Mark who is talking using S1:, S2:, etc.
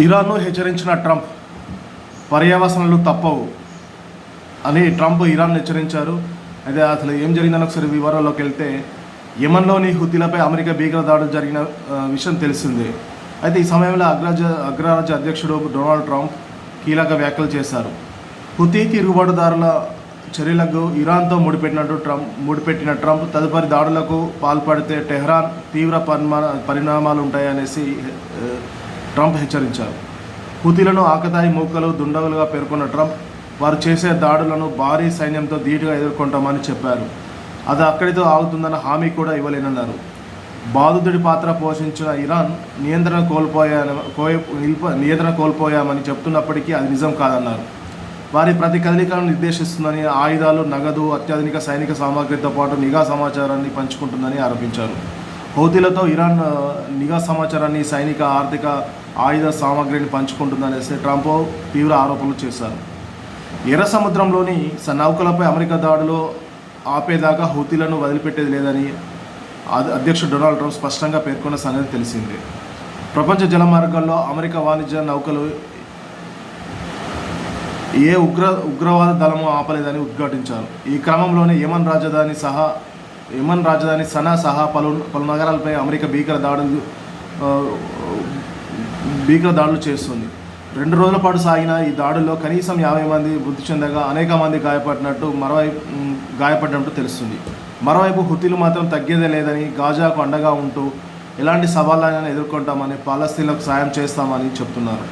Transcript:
S1: ఇరాన్ను హెచ్చరించిన ట్రంప్ పర్యవసనలు తప్పవు అని ట్రంప్ ఇరాన్ హెచ్చరించారు. అయితే అసలు ఏం జరిగిందని ఒకసారి వివరాల్లోకి వెళ్తే యమన్లోని హుతిలపై అమెరికా భీకర దాడులు జరిగిన విషయం తెలిసిందే. అయితే ఈ సమయంలో అగ్రరాజ్య అగ్రరాజ్య అధ్యక్షుడు డొనాల్డ్ ట్రంప్ కీలక వ్యాఖ్యలు చేశారు. హుతి తిరుగుబాటుదారుల చర్యలకు ఇరాన్తో ముడిపెట్టినట్టు ట్రంప్ ముడిపెట్టిన ట్రంప్ తదుపరి దాడులకు పాల్పడితే టెహ్రాన్ తీవ్ర పరిమా పరిణామాలు ఉంటాయనేసి ట్రంప్ హెచ్చరించారు. హుతీలను ఆకతాయి మూకలు దుండగులుగా పేర్కొన్న ట్రంప్ వారు చేసే దాడులను భారీ సైన్యంతో ధీటుగా ఎదుర్కొంటామని చెప్పారు. అది అక్కడితో ఆగుతుందన్న హామీ కూడా ఇవ్వలేనన్నారు. బాధితుడి పాత్ర పోషించిన ఇరాన్ నియంత్రణ కోల్పోయా కో నియంత్రణ కోల్పోయామని చెప్తున్నప్పటికీ అది నిజం కాదన్నారు. వారి ప్రతి కదలికలను నిర్దేశిస్తుందని ఆయుధాలు నగదు అత్యాధునిక సైనిక సామాగ్రితో పాటు నిఘా సమాచారాన్ని పంచుకుంటుందని ఆరోపించారు. హౌతీలతో ఇరాన్ నిఘా సమాచారాన్ని సైనిక ఆర్థిక ఆయుధ సామాగ్రిని పంచుకుంటుందనేసి ట్రంప్ తీవ్ర ఆరోపణలు చేశారు. ఎర్ర సముద్రంలోని స నౌకలపై అమెరికా దాడులు ఆపేదాకా హౌతీలను వదిలిపెట్టేది లేదని అధ్యక్షుడు డొనాల్డ్ ట్రంప్ స్పష్టంగా పేర్కొన్న సంగతి తెలిసిందే. ప్రపంచ జలమార్గాల్లో అమెరికా వాణిజ్య నౌకలు ఏ ఉగ్ర ఉగ్రవాద దళము ఆపలేదని ఉద్ఘాటించారు. ఈ క్రమంలోనే యమన్ రాజధాని సహా యమన్ రాజధాని సనా సహా పలు పలు నగరాలపై అమెరికా భీకర దాడులు భీకర దాడులు చేస్తుంది. రెండు రోజుల పాటు సాగిన ఈ దాడుల్లో కనీసం యాభై మంది మృతి చెందగా అనేక మంది గాయపడినట్టు మరోవైపు గాయపడినట్టు తెలుస్తుంది. మరోవైపు హుతీలు మాత్రం తగ్గేదే లేదని గాజాకు అండగా ఉంటూ ఎలాంటి సవాళ్ళైనా ఎదుర్కొంటామని పాలస్తీన్లకు సాయం చేస్తామని చెప్తున్నారు.